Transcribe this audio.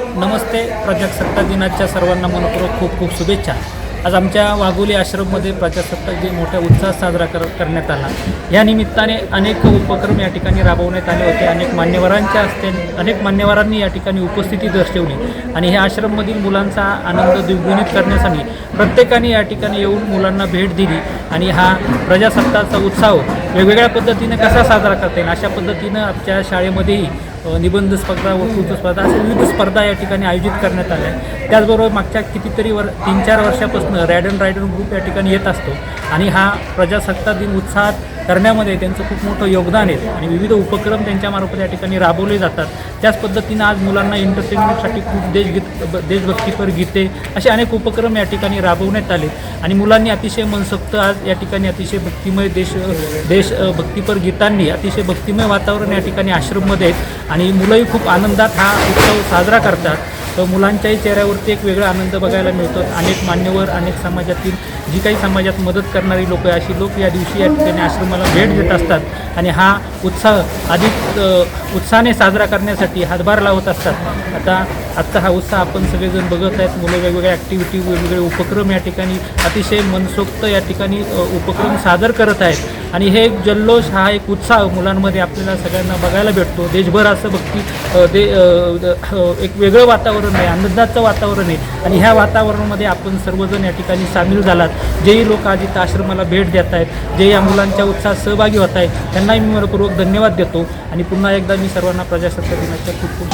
नमस्ते. प्रजासत्ताक दिनाच्या सर्वांना मनपूर्वक खूप खूप शुभेच्छा. आज आमच्या वाघोली आश्रममध्ये प्रजासत्ताक दिन मोठ्या उत्साहात साजरा कर करण्यात आला. या निमित्ताने अनेक उपक्रम या ठिकाणी राबवण्यात आले होते. अनेक मान्यवरांच्या हस्ते अनेक मान्यवरांनी या ठिकाणी उपस्थिती दर्शवली. आणि ह्या आश्रममधील मुलांचा आनंद द्विगुणित करण्यासाठी प्रत्येकाने या ठिकाणी येऊन मुलांना भेट दिली. आणि हा प्रजासत्ताकचा उत्साह वेगवेगळ्या पद्धतीने कसा साजरा करता येईल? अशा पद्धतीनं आमच्या शाळेमध्येही निबंध स्पर्धा वक्तृत्व स्पर्धा अशा विविध स्पर्धा या ठिकाणी आयोजित करण्यात आल्या. आहेत त्याचबरोबर मागच्या कितीतरी वर तीन चार वर्षापासून रॅडन अँड रायडर ग्रुप या ठिकाणी येत असतो. आणि हा प्रजासत्ताक दिन उत्साहात करण्यामध्ये त्यांचं खूप मोठं योगदान आहे आणि विविध उपक्रम त्यांच्यामार्फत या ठिकाणी राबवले जातात. त्याच पद्धतीनं आज मुलांना एंटरटेनमेंटसाठी खूप देशगीत ब- देशभक्तीपर गीते असे अनेक उपक्रम या ठिकाणी राबवण्यात आले. आणि मुलांनी अतिशय मनसक्त आज या ठिकाणी अतिशय भक्तिमय देश देश भक्तीपर गीतांनी अतिशय भक्तिमय वातावरण या ठिकाणी आश्रममध्ये आहेत. आणि मुलंही खूप आनंदात हा उत्सव साजरा करतात. तर मुलांच्याही चेहऱ्यावरती एक वेगळा आनंद बघायला मिळतो. अनेक मान्यवर अनेक समाजातील जी काही समाजात मदत करणारी लोक आहे अशी लोक या दिवशी या ठिकाणी आश्रमाला भेट देत असतात. आणि हा उत्साह अधिक उत्साहाने साजरा करण्यासाठी हातभार लावत असतात. आता आत्ता हा उत्साह आपण सगळेजण बघत आहेत. मुलं वेगवेगळ्या ॲक्टिव्हिटी वेगवेगळे उपक्रम या ठिकाणी अतिशय मनसोक्त या ठिकाणी उपक्रम सादर करत आहेत. आणि हे एक जल्लोष हा एक उत्साह मुलांमध्ये आपल्याला सगळ्यांना बघायला भेटतो. देशभर असं भक्ती दे एक वेगळं वातावरण आहे आनंदाचं वातावरण आहे. आणि ह्या वातावरणामध्ये आपण सर्वजण या ठिकाणी सामील झालात. जेही लोक आज इथं आश्रमाला भेट देत आहेत जे या मुलांच्या उत्साहात सहभागी होत आहेत त्यांनाही मी मनपूर्वक धन्यवाद देतो. आणि पुन्हा एकदा मी सर्वांना प्रजासत्ताक दिनाच्या खूप खूप